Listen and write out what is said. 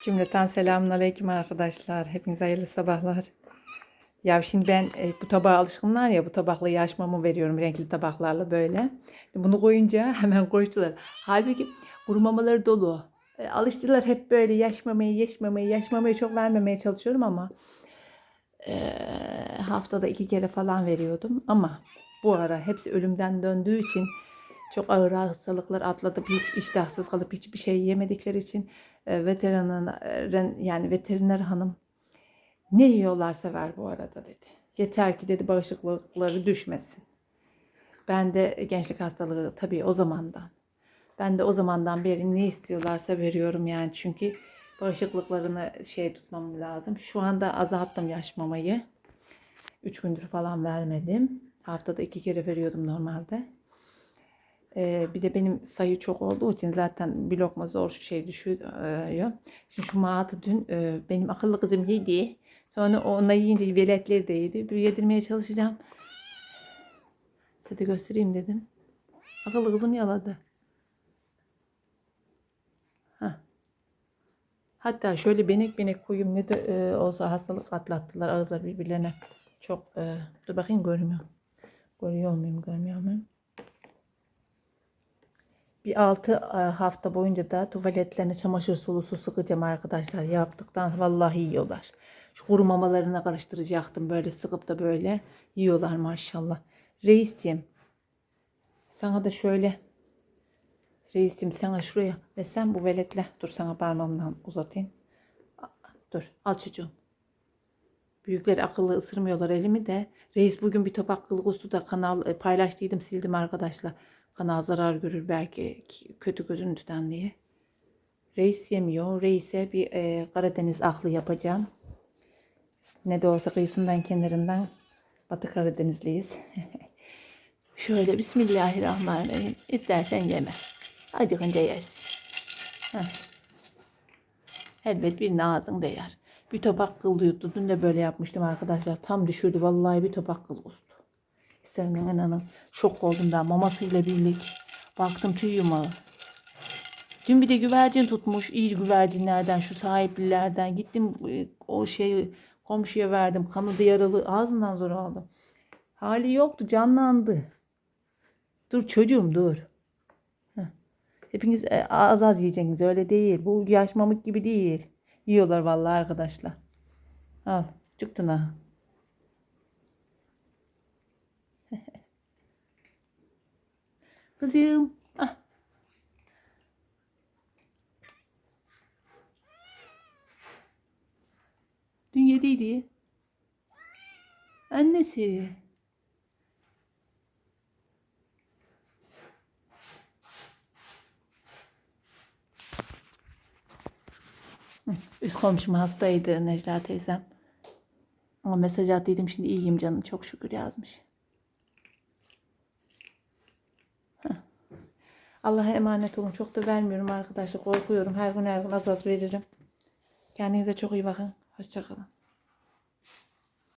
Cümleten selamun aleyküm arkadaşlar. Hepinize hayırlı sabahlar. Ya şimdi ben e, bu tabağa alışkınlar ya bu tabakla yaşmamı veriyorum renkli tabaklarla böyle. Bunu koyunca hemen koydular. Halbuki kuru mamaları dolu. E, alıştılar hep böyle yaşmamayı, yaşmamayı, yaşmamayı çok vermemeye çalışıyorum ama e, haftada iki kere falan veriyordum. Ama bu ara hepsi ölümden döndüğü için çok ağır hastalıklar atlatıp hiç iştahsız kalıp hiçbir şey yemedikleri için e, yani veteriner hanım ne yiyorlarsa ver bu arada dedi. Yeter ki dedi bağışıklıkları düşmesin. Ben de gençlik hastalığı tabii o zamandan. Ben de o zamandan beri ne istiyorlarsa veriyorum yani çünkü bağışıklıklarını şey tutmam lazım. Şu anda azalttım yaş mamayı. Üç gündür falan vermedim. Haftada iki kere veriyordum normalde. Ee, bir de benim sayı çok olduğu için zaten bir lokma zor şey düşüyor. Şimdi şu mağadı dün e, benim akıllı kızım yedi. Sonra ona yiyince veletleri de yedi. Bir yedirmeye çalışacağım. Size de göstereyim dedim. Akıllı kızım yaladı. Hah. Hatta şöyle benek benek koyayım ne de e, olsa hastalık atlattılar ağızlar birbirlerine. Çok e, dur bakayım görmüyorum. Görüyor muyum görmüyor muyum? Bir 6 hafta boyunca da tuvaletlerine çamaşır sulusu sıkacağım arkadaşlar. Yaptıktan vallahi yiyorlar. Şu kuru mamalarına karıştıracaktım böyle sıkıp da böyle yiyorlar maşallah. Reisciğim sana da şöyle Reisciğim sana şuraya ve sen bu veletle dur sana parmağımdan uzatayım. Dur al çocuğum. Büyükler akıllı ısırmıyorlar elimi de. Reis bugün bir topak kıl kustu da kanal e, paylaştıydım sildim arkadaşlar. Kanal zarar görür belki kötü gözüntüden diye. Reis yemiyor. Reis'e bir e, Karadeniz aklı yapacağım. Ne de olsa kıyısından kenarından Batı Karadenizliyiz. Şöyle Bismillahirrahmanirrahim. İstersen yeme. Acıkınca yersin. Heh. Elbet birine ağzın değer. Bir tabak kıl yuttu. Dün de böyle yapmıştım arkadaşlar. Tam düşürdü. Vallahi bir tabak kıl kustu. İsterim inanın. Şok oldum ben. Mamasıyla birlik. Baktım tüy yumağı. Dün bir de güvercin tutmuş. iyi güvercinlerden, şu sahiplilerden. Gittim e, o şeyi komşuya verdim. Kanı da yaralı. Ağzından zor aldım. Hali yoktu. Canlandı. Dur çocuğum dur. Heh. Hepiniz e, az az yiyeceksiniz. Öyle değil. Bu yaş mamık gibi değil. Yiyorlar vallahi arkadaşlar. Al. Çıktın ha. Kızım. Ah. Dün yediydi. Annesi. Üst komşum hastaydı Necla teyzem. Ama mesaj attıydım şimdi iyiyim canım çok şükür yazmış. Allah'a emanet olun. Çok da vermiyorum arkadaşlar. Korkuyorum. Her gün her gün az az veririm. Kendinize çok iyi bakın. Hoşçakalın.